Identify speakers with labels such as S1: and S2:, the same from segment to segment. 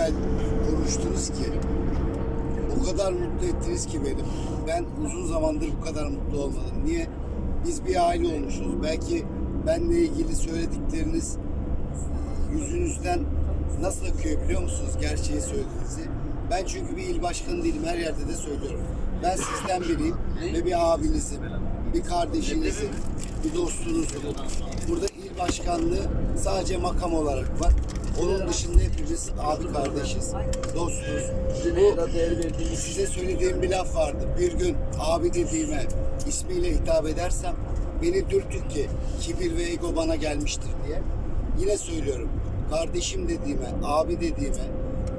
S1: güzel konuştunuz ki o kadar mutlu ettiniz ki beni. Ben uzun zamandır bu kadar mutlu olmadım. Niye? Biz bir aile olmuşuz. Belki benle ilgili söyledikleriniz yüzünüzden nasıl akıyor biliyor musunuz gerçeği söylediğinizi? Ben çünkü bir il başkanı değilim. Her yerde de söylüyorum. Ben sizden biriyim ve bir abinizim, bir kardeşinizim, bir dostunuzum. Burada il başkanlığı sadece makam olarak var. Onun dışında hepimiz abi kardeşiz, dostuz. Bu size söylediğim bir laf vardı. Bir gün abi dediğime ismiyle hitap edersem beni dürtün ki kibir ve ego bana gelmiştir diye. Yine söylüyorum. Kardeşim dediğime, abi dediğime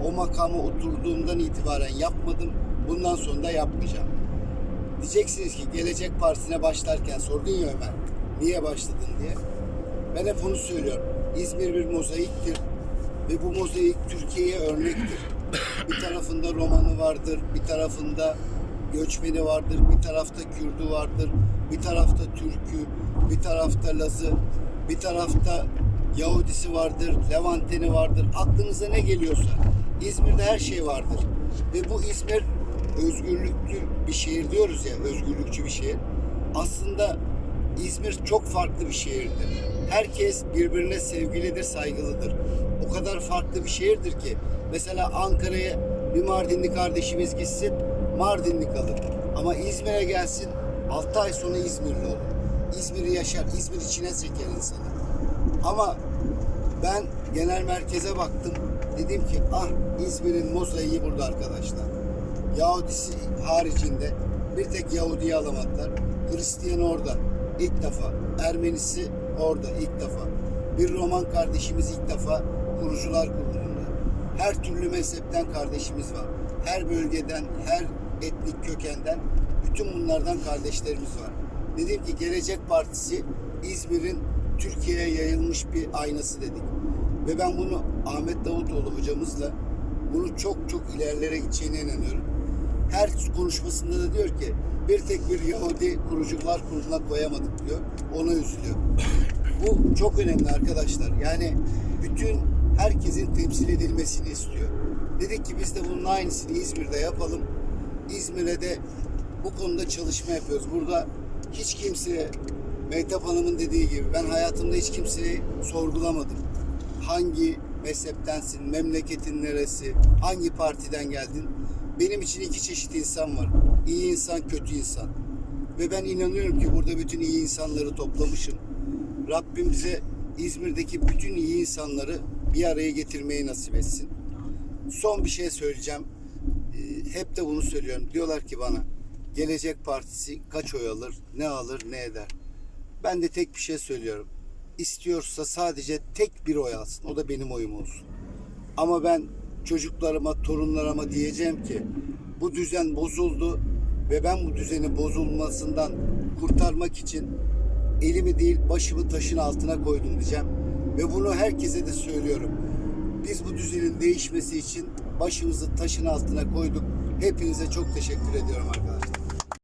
S1: o makama oturduğumdan itibaren yapmadım. Bundan sonra da yapmayacağım. Diyeceksiniz ki Gelecek Partisi'ne başlarken sordun ya Ömer. Niye başladın diye. Ben hep onu söylüyorum. İzmir bir mozaiktir. Ve bu mozaik Türkiye'ye örnektir. Bir tarafında romanı vardır, bir tarafında göçmeni vardır, bir tarafta Kürdü vardır, bir tarafta Türkü, bir tarafta Lazı, bir tarafta Yahudisi vardır, Levanteni vardır. Aklınıza ne geliyorsa. İzmir'de her şey vardır. Ve bu İzmir özgürlüklü bir şehir diyoruz ya, özgürlükçü bir şehir. Aslında İzmir çok farklı bir şehirdir. Herkes birbirine sevgilidir, saygılıdır. O kadar farklı bir şehirdir ki mesela Ankara'ya bir Mardinli kardeşimiz gitsin, Mardinli kalır. Ama İzmir'e gelsin, 6 ay sonra İzmirli olur. İzmir'i yaşar, İzmir içine çeker insanı. Ama ben genel merkeze baktım. Dedim ki ah İzmir'in mozaiği burada arkadaşlar. Yahudisi haricinde bir tek Yahudi'yi alamadılar. Hristiyan orada ilk defa. Ermenisi orada ilk defa. Bir Roman kardeşimiz ilk defa kurucular kurulunda. Her türlü mezhepten kardeşimiz var. Her bölgeden, her etnik kökenden bütün bunlardan kardeşlerimiz var. Dedim ki Gelecek Partisi İzmir'in Türkiye'ye yayılmış bir aynası dedik. Ve ben bunu Ahmet Davutoğlu hocamızla bunu çok çok ilerlere gideceğine inanıyorum. Her konuşmasında da diyor ki bir tek bir Yahudi kurucular kuruluna koyamadık diyor. Ona üzülüyor. Bu çok önemli arkadaşlar. Yani bütün herkesin temsil edilmesini istiyor. Dedik ki biz de bunun aynısını İzmir'de yapalım. İzmir'e de bu konuda çalışma yapıyoruz. Burada hiç kimseye Mehtap Hanım'ın dediği gibi ben hayatımda hiç kimseyi sorgulamadım. Hangi mezheptensin, memleketin neresi, hangi partiden geldin? Benim için iki çeşit insan var. İyi insan, kötü insan. Ve ben inanıyorum ki burada bütün iyi insanları toplamışım. Rabbim bize İzmir'deki bütün iyi insanları bir araya getirmeyi nasip etsin. Son bir şey söyleyeceğim. Ee, hep de bunu söylüyorum. Diyorlar ki bana Gelecek Partisi kaç oy alır, ne alır, ne eder? Ben de tek bir şey söylüyorum. İstiyorsa sadece tek bir oy alsın. O da benim oyum olsun. Ama ben çocuklarıma, torunlarıma diyeceğim ki bu düzen bozuldu ve ben bu düzeni bozulmasından kurtarmak için elimi değil başımı taşın altına koydum diyeceğim. Ve bunu herkese de söylüyorum. Biz bu düzenin değişmesi için başımızı taşın altına koyduk. Hepinize çok teşekkür ediyorum arkadaşlar.